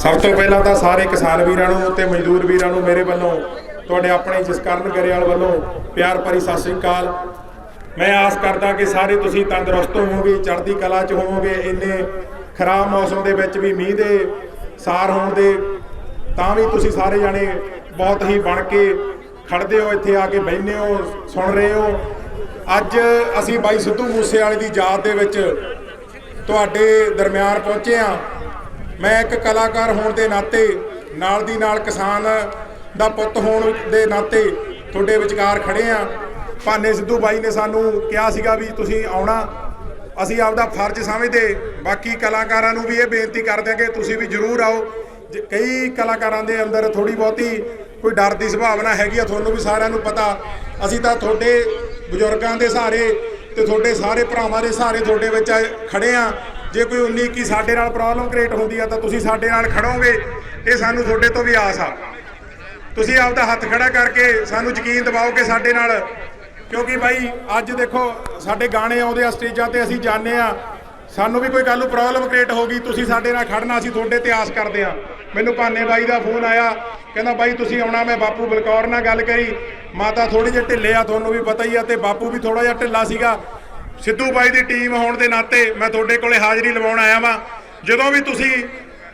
ਸਭ ਤੋਂ ਪਹਿਲਾਂ ਤਾਂ ਸਾਰੇ ਕਿਸਾਨ ਵੀਰਾਂ ਨੂੰ ਤੇ ਮਜ਼ਦੂਰ ਵੀਰਾਂ ਨੂੰ ਮੇਰੇ ਵੱਲੋਂ, ਤੁਹਾਡੇ ਆਪਣੇ ਜਸਕਰਨ ਗਰੇਵਾਲ ਵੱਲੋਂ ਪਿਆਰ ਭਰੀ ਸਤਿ ਸ੍ਰੀ ਅਕਾਲ। ਮੈਂ ਆਸ ਕਰਦਾ ਕਿ ਸਾਰੇ ਤੁਸੀਂ ਤੰਦਰੁਸਤ ਹੋਵੋਗੇ, ਚੜ੍ਹਦੀ ਕਲਾ 'ਚ ਹੋਵੋਗੇ, ਇੰਨੇ ਖਰਾਬ ਮੌਸਮ ਦੇ ਵਿੱਚ ਵੀ ਮੀਂਹ ਦੇ ਸਾਰ ਹੋਣ ਦੇ, ਤਾਂ ਵੀ ਤੁਸੀਂ ਸਾਰੇ ਜਾਣੇ ਬਹੁਤ ਹੀ ਬਣ ਕੇ ਖੜਦੇ ਹੋ, ਇੱਥੇ ਆ ਕੇ ਬੈਠਦੇ ਹੋ, ਸੁਣ ਰਹੇ ਹੋ। ਅੱਜ ਅਸੀਂ ਬਾਈ ਸਿੱਧੂ ਮੂਸੇਵਾਲੇ ਦੀ ਯਾਦ ਦੇ ਵਿੱਚ ਤੁਹਾਡੇ ਦਰਮਿਆਨ ਪਹੁੰਚੇ ਆ ਮੈਂ ਇੱਕ ਕਲਾਕਾਰ ਹੋਣ ਦੇ ਨਾਤੇ, ਨਾਲ ਦੀ ਨਾਲ ਕਿਸਾਨ ਦਾ ਪੁੱਤ ਹੋਣ ਦੇ ਨਾਤੇ ਤੁਹਾਡੇ ਵਿਚਕਾਰ ਖੜੇ ਆ ਭਾਨੇ ਸਿੱਧੂ ਬਾਈ ਨੇ ਸਾਨੂੰ ਕਿਹਾ ਸੀਗਾ ਵੀ ਤੁਸੀਂ ਆਉਣਾ। ਅਸੀਂ ਆਪਦਾ ਫਰਜ਼ ਸਮਝਦੇ। ਬਾਕੀ ਕਲਾਕਾਰਾਂ ਨੂੰ ਵੀ ਇਹ ਬੇਨਤੀ ਕਰਦੇ ਹਾਂ ਕਿ ਤੁਸੀਂ ਵੀ ਜ਼ਰੂਰ ਆਓ। ਜ- ਕਈ ਕਲਾਕਾਰਾਂ ਦੇ ਅੰਦਰ ਥੋੜੀ ਬਹੁਤੀ ਕੋਈ ਡਰ ਦੀ ਸੁਭਾਵਨਾ ਹੈਗੀ ਆ, ਤੁਹਾਨੂੰ ਵੀ ਸਾਰਿਆਂ ਨੂੰ ਪਤਾ। ਅਸੀਂ ਤਾਂ ਤੁਹਾਡੇ ਬਜ਼ੁਰਗਾਂ ਦੇ ਸਹਾਰੇ ਤੇ ਤੁਹਾਡੇ ਸਾਰੇ ਭਰਾਵਾਂ ਦੇ ਸਹਾਰੇ ਤੁਹਾਡੇ ਵਿੱਚ ਆ- ਖੜੇ ਆ ਜੇ ਕੋਈ 19 ਕੀ ਸਾਡੇ ਨਾਲ ਪ੍ਰੋਬਲਮ ਕ੍ਰੀਏਟ ਹੁੰਦੀ ਆ ਤਾਂ ਤੁਸੀਂ ਸਾਡੇ ਨਾਲ ਖੜੋਗੇ, ਇਹ ਸਾਨੂੰ ਤੁਹਾਡੇ ਤੋਂ ਵੀ ਆਸ ਆ। ਤੁਸੀਂ ਆਪਦਾ ਹੱਥ ਖੜਾ ਕਰਕੇ ਸਾਨੂੰ ਯਕੀਨ ਦਿਵਾਓ ਕਿ ਸਾਡੇ ਨਾਲ, ਕਿਉਂਕਿ ਬਾਈ ਅੱਜ ਦੇਖੋ, ਸਾਡੇ ਗਾਣੇ ਆਉਂਦੇ ਆ ਸਟੇਜਾਂ ਤੇ ਅਸੀਂ ਜਾਣਦੇ ਆ, ਸਾਨੂੰ ਵੀ ਕੋਈ ਕੱਲ ਨੂੰ ਪ੍ਰੋਬਲਮ ਕ੍ਰੀਏਟ ਹੋ ਗਈ, ਤੁਸੀਂ ਸਾਡੇ ਨਾਲ ਖੜਨਾ, ਅਸੀਂ ਤੁਹਾਡੇ ਤੇ ਆਸ ਕਰਦੇ ਆ। ਮੈਨੂੰ ਭਾਨੇ ਬਾਈ ਦਾ ਫੋਨ ਆਇਆ, ਕਹਿੰਦਾ ਬਾਈ ਤੁਸੀਂ ਆਉਣਾ, ਮੈਂ ਬਾਪੂ ਬਲਕੌਰ ਨਾਲ ਗੱਲ ਕਰੀ। ਮਾਤਾ ਥੋੜੀ ਜਿਹੀ ਢਿੱਲੇ ਆ, ਤੁਹਾਨੂੰ ਵੀ ਪਤਾ ਹੀ ਆ, ਤੇ ਬਾਪੂ ਵੀ ਥੋੜਾ ਜਿਹਾ ਢਿੱਲਾ ਸੀਗਾ। ਸਿੱਧੂ ਬਾਈ ਦੀ ਟੀਮ ਹੋਣ ਦੇ ਨਾਤੇ ਮੈਂ ਤੁਹਾਡੇ ਕੋਲੇ ਹਾਜ਼ਰੀ ਲਵਾਉਣ ਆਇਆ ਵਾਂ। ਜਦੋਂ ਵੀ ਤੁਸੀਂ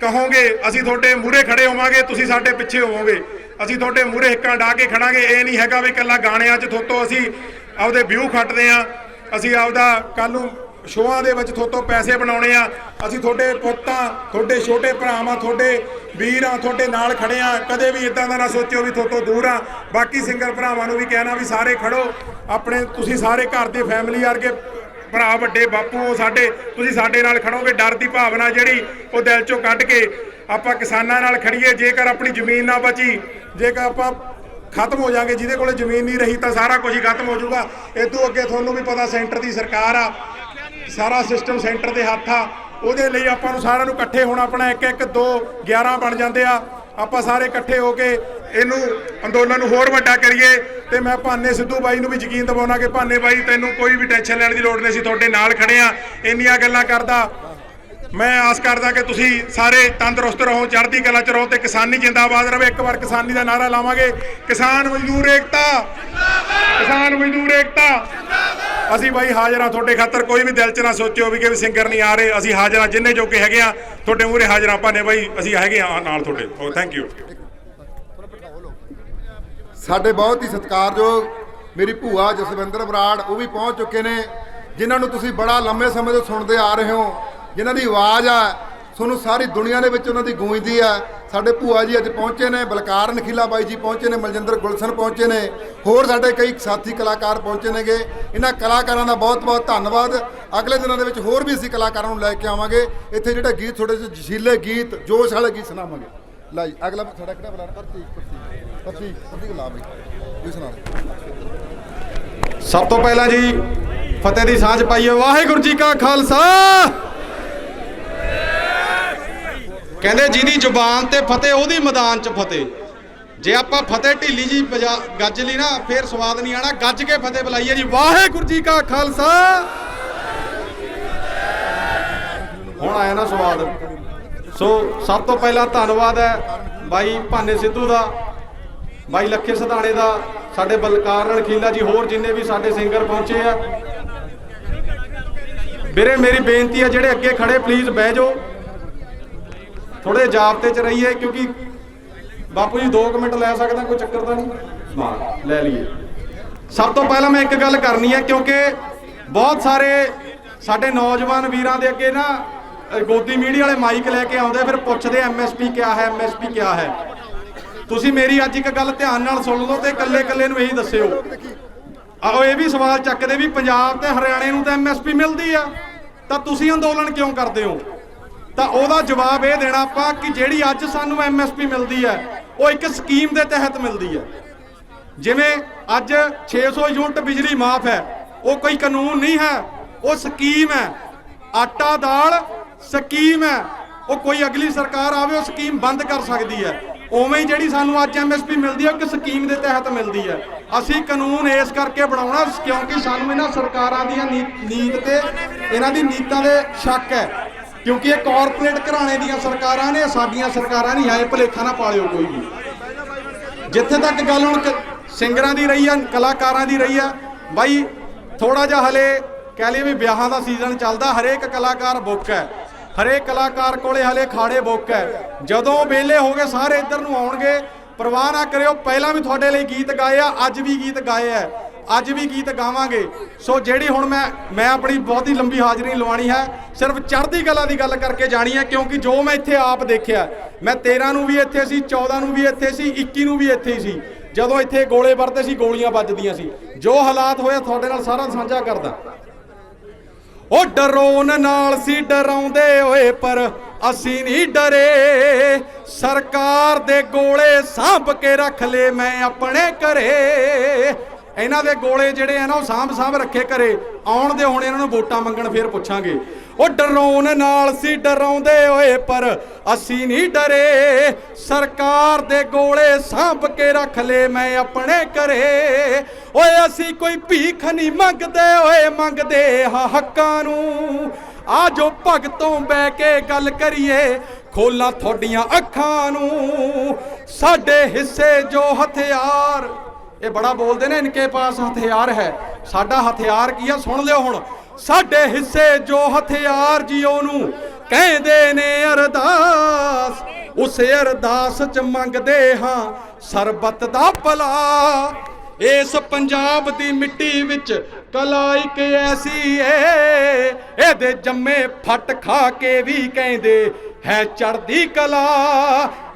ਕਹੋਗੇ, ਅਸੀਂ ਤੁਹਾਡੇ ਮੂਹਰੇ ਖੜੇ ਹੋਵਾਂਗੇ, ਤੁਸੀਂ ਸਾਡੇ ਪਿੱਛੇ ਹੋਵੋਗੇ। ਅਸੀਂ ਤੁਹਾਡੇ ਮੂਹਰੇ ਹਿੱਕਾਂ ਡਾ ਕੇ ਖੜਾਂਗੇ। ਇਹ ਨਹੀਂ ਹੈਗਾ ਵੀ ਇਕੱਲਾ ਗਾਣਿਆਂ 'ਚ ਥੋਤੋਂ ਅਸੀਂ ਆਪਦੇ ਵਿਊ ਖੱਟਦੇ ਆ। ਅਸੀਂ ਆਪਦਾ ਕੱਲ ਨੂੰ ਸ਼ੋਆਂ ਦੇ ਵਿੱਚ ਥੋਤੋਂ ਪੈਸੇ ਬਣਾਉਣੇ ਆ। ਅਸੀਂ ਤੁਹਾਡੇ ਪੁੱਤਾਂ ਤੁਹਾਡੇ ਛੋਟੇ ਭਰਾਵਾਂ, ਤੁਹਾਡੇ ਵੀਰ ਆ, ਤੁਹਾਡੇ ਨਾਲ ਖੜੇ ਆ। ਕਦੇ ਵੀ ਇਦਾਂ ਦਾ ਨਾ ਸੋਚਿਓ ਵੀ ਥੋਤੋਂ ਦੂਰ ਆ। ਬਾਕੀ ਸਿੰਗਰ ਭਰਾਵਾਂ ਨੂੰ ਵੀ ਕਹਿਣਾ ਵੀ ਸਾਰੇ ਖੜੋ। ਆਪਣੇ ਤੁਸੀਂ ਸਾਰੇ ਘਰ ਦੇ ਫੈਮਿਲੀ ਵਰਗੇ ਭਰਾ ਵੱਡੇ ਬਾਪੂ ਸਾਡੇ, ਤੁਸੀਂ ਸਾਡੇ ਨਾਲ ਖੜੋਗੇ, ਡਰ ਦੀ ਭਾਵਨਾ ਜਿਹੜੀ ਉਹ ਦਿਲ ਚੋਂ ਕੱਢ ਕੇ ਆਪਾਂ ਕਿਸਾਨਾਂ ਨਾਲ ਖੜੀਏ, ਜੇਕਰ ਆਪਣੀ ਜ਼ਮੀਨ ਨਾ ਬਚੀ, ਜੇਕਰ ਆਪਾਂ ਖਤਮ ਹੋ ਜਾਾਂਗੇ, ਜਿਹਦੇ ਕੋਲੇ ਜ਼ਮੀਨ ਨਹੀਂ ਰਹੀ ਤਾਂ ਸਾਰਾ ਕੁਝ ਹੀ ਖਤਮ ਹੋ ਜਾਊਗਾ। ਤੋਂ ਅੱਗੇ ਤੁਹਾਨੂੰ ਵੀ ਪਤਾ ਸੈਂਟਰ ਦੀ ਸਰਕਾਰ ਆ, ਸਾਰਾ ਸਿਸਟਮ ਸੈਂਟਰ ਦੇ ਹੱਥ ਆ, ਉਹਦੇ ਲਈ ਆਪਾਂ ਨੂੰ ਸਾਰਿਆਂ ਨੂੰ ਇਕੱਠੇ ਹੋਣਾ ਆਪਣਾ 1 1 2 11 ਬਣ ਜਾਂਦੇ ਆ। ਆਪਾਂ ਸਾਰੇ ਇਕੱਠੇ ਹੋ ਕੇ ਇਹਨੂੰ ਅੰਦੋਲਨ ਨੂੰ ਹੋਰ ਵੱਡਾ ਕਰੀਏ ਤੇ ਮੈਂ ਭਾਨੇ ਸਿੱਧੂ ਬਾਈ ਨੂੰ ਵੀ ਯਕੀਨ ਦਿਵਾਉਣਾ ਕਿ ਭਾਨੇ ਬਾਈ, ਤੈਨੂੰ ਕੋਈ ਵੀ ਟੈਨਸ਼ਨ ਲੈਣ ਦੀ ਲੋੜ ਨਹੀਂ ਸੀ ਤੁਹਾਡੇ ਨਾਲ ਖੜੇ ਆ ਇੰਨੀਆਂ ਗੱਲਾਂ ਕਰਦਾ। ਮੈਂ ਆਸ ਕਰਦਾ ਕਿ ਤੁਸੀਂ ਸਾਰੇ ਤੰਦਰੁਸਤ ਰਹੋ, ਚੜ੍ਹਦੀ ਕਲਾ ਚ ਰਹੋ ਤੇ ਕਿਸਾਨੀ ਜਿੰਦਾਬਾਦ ਰਵੇ। ਇੱਕ ਵਾਰ ਕਿਸਾਨੀ ਦਾ ਨਾਰਾ ਲਾਵਾਂਗੇ। ਕਿਸਾਨ ਮਜ਼ਦੂਰ ਏਕਤਾ! ਕਿਸਾਨ ਮਜ਼ਦੂਰ ਏਕਤਾ! ਅਸੀਂ ਬਾਈ ਹਾਜ਼ਰ ਆ ਤੁਹਾਡੇ ਖਾਤਰ ਕੋਈ ਵੀ ਦਿਲ ਚ ਨਾ ਸੋਚਿਓ ਵੀ ਕਿ ਵੀ ਸਿੰਗਰ ਨਹੀਂ ਆ ਰਹੇ। ਅਸੀਂ ਹਾਜ਼ਰ ਆ ਜਿੰਨੇ ਜੋਗੇ ਹੈਗੇ ਆ, ਤੁਹਾਡੇ ਮੂਹਰੇ ਹਾਜ਼ਰ ਆਪਾਂ ਨੇ ਬਾਈ, ਅਸੀਂ ਹੈਗੇ ਆ ਨਾਲ ਤੁਹਾਡੇ। ਓ ਥੈਂਕ ਯੂ ਸਾਡੇ ਬਹੁਤ ਹੀ ਸਤਿਕਾਰਯੋਗ ਮੇਰੀ ਭੂਆ ਜਸਵਿੰਦਰ ਬਰਾੜ, ਉਹ ਵੀ ਪਹੁੰਚ ਚੁੱਕੇ ਨੇ, ਜਿਨ੍ਹਾਂ ਨੂੰ ਤੁਸੀਂ ਬੜਾ ਲੰਮੇ ਸਮੇਂ ਤੋਂ ਸੁਣਦੇ ਆ ਰਹੇ ਹੋ, ਜਿਨ੍ਹਾਂ ਦੀ ਆਵਾਜ਼ ਆ, ਤੁਹਾਨੂੰ ਸਾਰੀ ਦੁਨੀਆ ਦੇ ਵਿੱਚ ਉਹਨਾਂ ਦੀ ਗੂੰਜਦੀ ਆ। ਸਾਡੇ ਭੂਆ ਜੀ ਅੱਜ ਪਹੁੰਚੇ ਨੇ, ਬਲਕਾਰ ਨਖੀਲਾ ਬਾਈ ਜੀ ਪਹੁੰਚੇ ਨੇ, ਮਲਜਿੰਦਰ ਗੁਲਸ਼ਨ ਪਹੁੰਚੇ ਨੇ, ਹੋਰ ਸਾਡੇ ਕਈ ਸਾਥੀ ਕਲਾਕਾਰ ਪਹੁੰਚੇ ਨੇਗੇ। ਇਹਨਾਂ ਕਲਾਕਾਰਾਂ ਦਾ ਬਹੁਤ-ਬਹੁਤ ਧੰਨਵਾਦ। ਅਗਲੇ ਦਿਨਾਂ ਦੇ ਵਿੱਚ ਹੋਰ ਵੀ ਅਸੀਂ ਕਲਾਕਾਰਾਂ ਨੂੰ ਲੈ ਕੇ ਆਵਾਂਗੇ। ਇੱਥੇ ਜਿਹੜਾ ਗੀਤ ਥੋੜੇ ਜਿਹੇ ਜਸ਼ੀਲੇ ਗੀਤ, ਜੋਸ਼ ਵਾਲੇ ਗੀਤ ਸੁਣਾਵਾਂਗੇ। ਲੈ ਜੀ ਅਗਲਾ ਸਾਡਾ ਕਿਹੜਾ ਬੁਲਾਣਾ ਪਰਤੀ ਪਰਤੀ ਪਰਤੀ ਗੁਲਾਬ ਜੀ ਇਹ ਸੁਣਾ ਦਿਓ। ਸਭ ਤੋਂ ਪਹਿਲਾਂ ਜੀ, ਫਤਿਹ ਦੀ ਸਾਂਝ ਪਾਈਏ। ਵਾਹਿਗੁਰੂ ਜੀ ਕਾ ਖਾਲਸਾ! ਕਹਿੰਦੇ ਜਿਹਦੀ ਜ਼ੁਬਾਨ ਤੇ ਫਤਿਹ, ਉਹਦੀ ਮੈਦਾਨ 'ਚ ਫਤਿਹ। ਜੇ ਆਪਾਂ ਫਤਿਹ ਢੀਲੀ ਜੀ ਗੱਜ ਲਈ ਨਾ, ਫੇਰ ਸਵਾਦ ਨਹੀਂ ਆਣਾ। ਗੱਜ ਕੇ ਫਤਿਹ ਬੁਲਾਈਏ ਜੀ। ਵਾਹਿਗੁਰੂ ਜੀ ਕਾ ਖਾਲਸਾ! ਹੁਣ ਆਇਆ ਨਾ ਸਵਾਦ। ਸੋ ਸਭ ਤੋਂ ਪਹਿਲਾਂ ਧੰਨਵਾਦ ਹੈ ਬਾਈ ਭਾਨੇ ਸਿੱਧੂ ਦਾ, ਬਾਈ ਲੱਖੇ ਸਧਾਣੇ ਦਾ, ਸਾਡੇ ਬਲਕਾਰ ਰਣਖੀਲਾ ਜੀ ਹੋਰ ਜਿੰਨੇ ਵੀ ਸਾਡੇ ਸਿੰਗਰ ਪਹੁੰਚੇ ਆ। ਵੀਰੇ ਮੇਰੀ ਬੇਨਤੀ ਹੈ ਜਿਹੜੇ ਅੱਗੇ ਖੜੇ ਪਲੀਜ਼ ਬਹਿ ਜਾਓ। ਥੋੜੇ ਜਾਬਤੇ ਚ ਰਹੀਏ ਕਿਉਂਕਿ ਬਾਪੂ ਜੀ 2 ਮਿੰਟ ਲੈ ਸਕਦਾ ਕੋਈ ਚੱਕਰ ਤਾਂ ਨਹੀਂ। ਹਾਂ ਲੈ ਲਈਏ। ਸਭ ਤੋਂ ਪਹਿਲਾਂ ਮੈਂ ਇੱਕ ਗੱਲ ਕਰਨੀ ਹੈ ਕਿਉਂਕਿ ਬਹੁਤ ਸਾਰੇ ਸਾਡੇ ਨੌਜਵਾਨ ਵੀਰਾਂ ਦੇ ਅੱਗੇ ਨਾ ਗੋਦੀ ਮੀਡੀਆ ਵਾਲੇ ਮਾਈਕ ਲੈ ਕੇ ਆਉਂਦੇ ਫਿਰ ਪੁੱਛਦੇ ਐਮਐਸਪੀ ਕਿਆ ਹੈ ਐਮਐਸਪੀ ਕਿਆ ਹੈ। ਤੁਸੀਂ ਮੇਰੀ ਅੱਜ ਇੱਕ ਗੱਲ ਧਿਆਨ ਨਾਲ ਸੁਣ ਲਓ ਤੇ ਇਕੱਲੇ ਇਕੱਲੇ ਨੂੰ ਇਹੀ ਦੱਸਿਓ। ਆਹੋ, ਇਹ ਵੀ ਸਵਾਲ ਚੱਕਦੇ ਵੀ ਪੰਜਾਬ ਤੇ ਹਰਿਆਣੇ ਨੂੰ ਤਾਂ ਐਮਐਸਪੀ ਮਿਲਦੀ ਆ। ਤਾਂ ਤੁਸੀਂ ਅੰਦੋਲਨ ਕਿਉਂ ਕਰਦੇ ਹੋ? ਤਾਂ ਉਹਦਾ ਜਵਾਬ ਇਹ ਦੇਣਾ ਆਪਾਂ ਕਿ ਜਿਹੜੀ ਅੱਜ ਸਾਨੂੰ ਐਮਐਸਪੀ ਮਿਲਦੀ ਹੈ ਉਹ ਇੱਕ ਸਕੀਮ ਦੇ ਤਹਿਤ ਮਿਲਦੀ ਹੈ ਜਿਵੇਂ ਅੱਜ 600 ਯੂਨਿਟ ਬਿਜਲੀ ਮਾਫ ਹੈ, ਉਹ ਕੋਈ ਕਾਨੂੰਨ ਨਹੀਂ ਹੈ, ਉਹ ਸਕੀਮ ਹੈ। ਆਟਾ ਦਾਲ ਸਕੀਮ ਹੈ। ਉਹ ਕੋਈ ਅਗਲੀ ਸਰਕਾਰ ਆਵੇ, ਉਹ ਸਕੀਮ ਬੰਦ ਕਰ ਸਕਦੀ ਹੈ। ਉਵੇਂ ਹੀ ਜਿਹੜੀ ਸਾਨੂੰ ਅੱਜ ਐਮਐਸਪੀ ਮਿਲਦੀ ਹੈ, ਉਹ ਇੱਕ ਸਕੀਮ ਦੇ ਤਹਿਤ ਮਿਲਦੀ ਹੈ। ਅਸੀਂ ਕਾਨੂੰਨ ਇਸ ਕਰਕੇ ਬਣਾਉਣਾ, ਕਿਉਂਕਿ ਸਾਨੂੰ ਇਹਨਾਂ ਸਰਕਾਰਾਂ ਦੀਆਂ ਨੀ- ਨੀਤ ਤੇ, ਇਹਨਾਂ ਦੀ ਨੀਤਾਂ ਦੇ ਸ਼ੱਕ ਹੈ। ਕਿਉਂਕਿ ਇਹ ਕਾਰਪੋਰੇਟ ਘਰਾਣੇ ਦੀਆਂ ਸਰਕਾਰਾਂ ਨੇ, ਸਾਡੀਆਂ ਸਰਕਾਰਾਂ ਨਹੀਂ ਹੈ ਇਹ ਭੁਲੇਖਾ ਨਾ ਪਾਲਿਓ ਕੋਈ ਵੀ। ਜਿੱਥੇ ਤੱਕ ਗੱਲ ਹੁਣ ਸਿੰਗਰਾਂ ਦੀ ਰਹੀ ਹੈ ਕਲਾਕਾਰਾਂ ਦੀ ਰਹੀ ਹੈ ਬਾਈ ਥੋੜਾ ਜਿਹਾ ਹਲੇ ਕਹਿ ਲਈਏ ਵੀ ਵਿਆਹਾਂ ਦਾ ਸੀਜ਼ਨ ਚੱਲਦਾ, ਹਰੇਕ ਕਲਾਕਾਰ ਬੁੱਕ ਹੈ। ਹਰੇ ਕਲਾਕਾਰ ਕੋਲੇ ਹਲੇ ਖਾੜੇ ਬੁੱਕ ਹੈ। ਜਦੋਂ ਵੇਲੇ ਹੋ ਗਏ, ਸਾਰੇ ਇੱਧਰ ਨੂੰ ਆਉਣਗੇ। ਪਰਵਾਹ ਨਾ ਕਰਿਓ, ਪਹਿਲਾਂ ਵੀ ਤੁਹਾਡੇ ਲਈ ਗੀਤ ਗਾਏ ਆ, ਅੱਜ ਵੀ ਗੀਤ ਗਾਏ ਆ। ਅੱਜ ਵੀ ਗੀਤ ਗਾਵਾਂਗੇ। ਸੋ ਜਿਹੜੀ ਹੁਣ ਮੈਂ ਮੈਂ ਆਪਣੀ ਬਹੁਤੀ ਲੰਬੀ ਹਾਜ਼ਰੀ ਨਹੀਂ ਲਵਾਣੀ ਹੈ, ਸਿਰਫ ਚੜ੍ਹਦੀ ਕਲਾ ਦੀ ਗੱਲ ਕਰਕੇ ਜਾਣੀ ਹੈ, ਕਿਉਂਕਿ ਜੋ ਮੈਂ ਇੱਥੇ ਆਪ ਦੇਖਿਆ, ਮੈਂ 13 ਨੂੰ ਵੀ ਇੱਥੇ ਸੀ 14 ਨੂੰ ਵੀ ਇੱਥੇ ਸੀ 21 ਨੂੰ ਵੀ ਇੱਥੇ ਹੀ ਸੀ। ਜਦੋਂ ਇੱਥੇ ਗੋਲੇ ਵਰਦੇ ਸੀ, ਗੋਲੀਆਂ ਵੱਜਦੀਆਂ ਸੀ। ਜੋ ਹਾਲਾਤ ਹੋਇਆ, ਤੁਹਾਡੇ ਨਾਲ ਸਾਰਾ ਸਾਂਝਾ ਕਰਦਾ। ਉਹ ਡਰੋਨ ਨਾਲ ਸੀ ਡਰਾਉਂਦੇ ਓਏ ਪਰ ਅਸੀਂ ਨਹੀਂ ਡਰੇ। ਸਰਕਾਰ ਦੇ ਗੋਲੇ ਸਾਂਭ ਕੇ ਰੱਖ ਲਏ ਮੈਂ ਆਪਣੇ ਘਰੇ। ਇਹਨਾਂ ਦੇ ਗੋਲੇ ਜਿਹੜੇ ਆ ਨਾ, ਉਹ ਸਾਂਭ ਸਾਂਭ ਰੱਖੇ ਘਰੇ। ਆਉਣ ਦੇ ਹੁਣ ਇਹਨਾਂ ਨੂੰ ਵੋਟਾਂ ਮੰਗਣ ਫੇਰ ਪੁੱਛਾਂਗੇ। ਉਹ ਡਰਾਉਣ ਨਾਲ ਸੀ ਡਰਾਉਂਦੇ ਓਏ ਪਰ ਅਸੀਂ ਨਹੀਂ ਡਰੇ। ਸਰਕਾਰ ਦੇ ਗੋਲੇ ਸਾਂਭ ਕੇ ਰੱਖ ਲਏ ਮੈਂ ਆਪਣੇ ਘਰੇ। ਓਏ, ਅਸੀਂ ਕੋਈ ਭੀਖ ਨਹੀਂ ਮੰਗਦੇ, ਓਏ, ਮੰਗਦੇ ਹਾਂ ਹੱਕਾਂ ਨੂੰ। ਆ ਜੋ ਭਗਤੋਂ ਬਹਿ ਕੇ ਗੱਲ ਕਰੀਏ, ਖੋਲਾਂ ਤੁਹਾਡੀਆਂ ਅੱਖਾਂ ਨੂੰ। ਸਾਡੇ ਹਿੱਸੇ ਜੋ ਹਥਿਆਰ, ਇਹ ਬੜਾ ਬੋਲਦੇ ਨੇ, ਇਨਕੇ ਪਾਸ ਹਥਿਆਰ ਹੈ। ਸਾਡਾ ਹਥਿਆਰ ਕੀ ਆ? ਸੁਣ ਲਿਓ ਹੁਣ। ਸਾਡੇ ਹਿੱਸੇ ਜੋ ਹਥਿਆਰ ਜੀਓ ਨੂੰ, ਕਹਿੰਦੇ ਨੇ ਅਰਦਾਸ, ਉਸੇ ਅਰਦਾਸ ਚ ਮੰਗਦੇ ਹਾਂ, ਸਰਬਤ ਦਾ ਭਲਾ। ਇਸ ਪੰਜਾਬ ਦੀ ਮਿੱਟੀ ਵਿੱਚ ਕਲਾ ਇੱਕ ਐਸੀ ਏ, ਇਹਦੇ ਜੰਮੇ ਫਟ ਖਾ ਕੇ ਵੀ ਕਹਿੰਦੇ ਹੈ ਚੜਦੀ ਕਲਾ।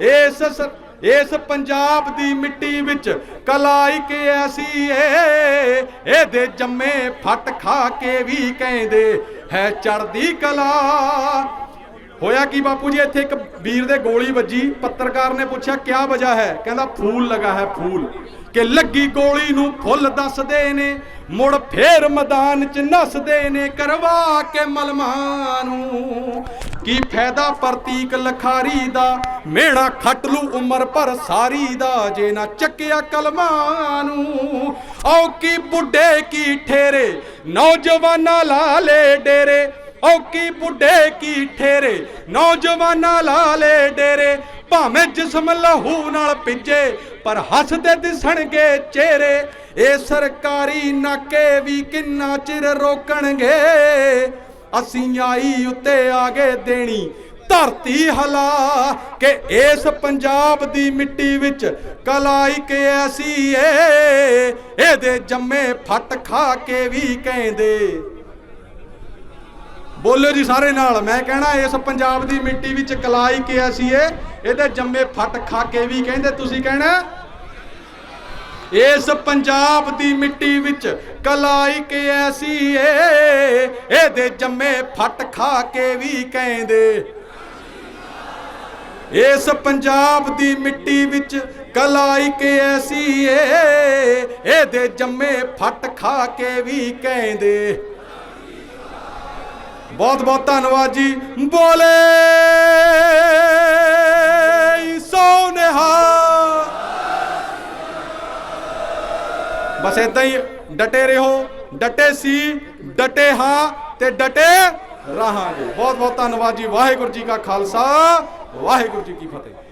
ਇਸ ਇਸ ਪੰਜਾਬ ਦੀ ਮਿੱਟੀ ਵਿੱਚ ਕਲਾ ਇੱਕ ਐਸੀ ਏ ਇਹਦੇ ਜੰਮੇ ਫੱਟ ਖਾ ਕੇ ਵੀ ਕਹਿੰਦੇ ਹੈ ਚੜਦੀ ਕਲਾ। ਹੋਇਆ ਕੀ ਬਾਪੂ ਜੀ, ਇੱਥੇ ਇੱਕ ਵੀਰ ਦੇ ਗੋਲੀ ਵੱਜੀ, ਪੱਤਰਕਾਰ ਨੇ ਪੁੱਛਿਆ, ਕਿਆ ਵਜ੍ਹਾ ਹੈ? ਕਹਿੰਦਾ, ਫੂਲ ਲਗਾ ਹੈ ਫੂਲ। ਕਿ ਲੱਗੀ ਗੋਲੀ ਨੂੰ ਫੁੱਲ ਦੱਸਦੇ ਨੇ, ਮੁੜ ਫੇਰ ਮੈਦਾਨ 'ਚ ਨੱਸਦੇ ਨੇ ਕਰਵਾ ਕੇ ਮਲਮਾਂ ਨੂੰ। ਕੀ ਫਾਇਦਾ ਪ੍ਰਤੀਕ ਲਖਾਰੀ ਦਾ, ਮੇਣਾ ਖੱਟ ਲੂ ਉਮਰ ਭਰ ਸਾਰੀ ਦਾ, ਜੇ ਨਾ ਚੱਕਿਆ ਕਲਮਾਂ ਨੂੰ। ਔ ਕੀ ਬੁੱਢੇ ਕੀ ਠੇਰੇ, ਨੌਜਵਾਨਾਂ ਲਾ ਲੈ ਡੇਰੇ ਔਕੀ ਬੁੱਢੇ ਕੀ ਠੇਰੇ, ਨੌਜਵਾਨਾਂ ਲਾ ਲਾਲੇ ਡੇਰੇ। ਭਾਵੇਂ ਜਿਸਮ ਲਹੂ ਨਾਲ ਭਿੱਜੇ ਪਰ ਹੱਸਦੇ ਦਿਸਣਗੇ ਚਿਹਰੇ ਇਹ ਸਰਕਾਰੀ ਨਾਕੇ ਵੀ ਕਿੰਨਾ ਚਿਰ ਰੋਕਣਗੇ? ਅਸੀਂ ਆਈ ਉੱਤੇ ਆ ਗਏ ਦੇਣੀ ਧਰਤੀ ਹਲਾ ਕਿ ਇਸ ਪੰਜਾਬ ਦੀ ਮਿੱਟੀ ਵਿੱਚ ਕਲਾ ਇੱਕ ਐਸੀ ਏ। ਇਹਦੇ ਜੰਮੇ ਫਟ ਖਾ ਕੇ ਵੀ ਕਹਿੰਦੇ ਬੋਲੋ ਜੀ ਸਾਰੇ ਨਾਲ, ਮੈਂ ਕਹਿਣਾ ਇਸ ਪੰਜਾਬ ਦੀ ਮਿੱਟੀ ਵਿੱਚ ਕਲਾਈ ਕਿ ਐਸੀ ਏ ਇਹਦੇ ਜੰਮੇ ਫਟ ਖਾ ਕੇ ਵੀ ਕਹਿੰਦੇ, ਤੁਸੀਂ ਕਹਿਣਾ? ਇਸ ਪੰਜਾਬ ਦੀ ਮਿੱਟੀ ਵਿੱਚ ਕਲਾਈ ਕਿ ਐਸੀ ਏ ਇਹਦੇ ਜੰਮੇ ਫਟ ਖਾ ਕੇ ਵੀ ਕਹਿੰਦੇ। ਇਸ ਪੰਜਾਬ ਦੀ ਮਿੱਟੀ ਵਿੱਚ ਕਲਾਈ ਕੇ ਐਸੀ ਏ ਇਹਦੇ ਜੰਮੇ ਫਟ ਖਾ ਕੇ ਵੀ ਕਹਿੰਦੇ। ਬਹੁਤ ਬਹੁਤ ਧੰਨਵਾਦ ਜੀ। ਬੋਲੇ ਸੋਨੇਹਾ ਬਸ ਇਦਾਂ ਹੀ ਡਟੇ ਰਹੋ, ਡਟੇ ਸੀ, ਡਟੇ ਹਾਂ ਤੇ ਡਟੇ ਰਹਾਂਗੇ। ਬਹੁਤ ਬਹੁਤ ਧੰਨਵਾਦ ਜੀ। ਵਾਹਿਗੁਰੂ ਜੀ ਕਾ ਖਾਲਸਾ, ਵਾਹਿਗੁਰੂ ਜੀ ਕੀ ਫਤਿਹ।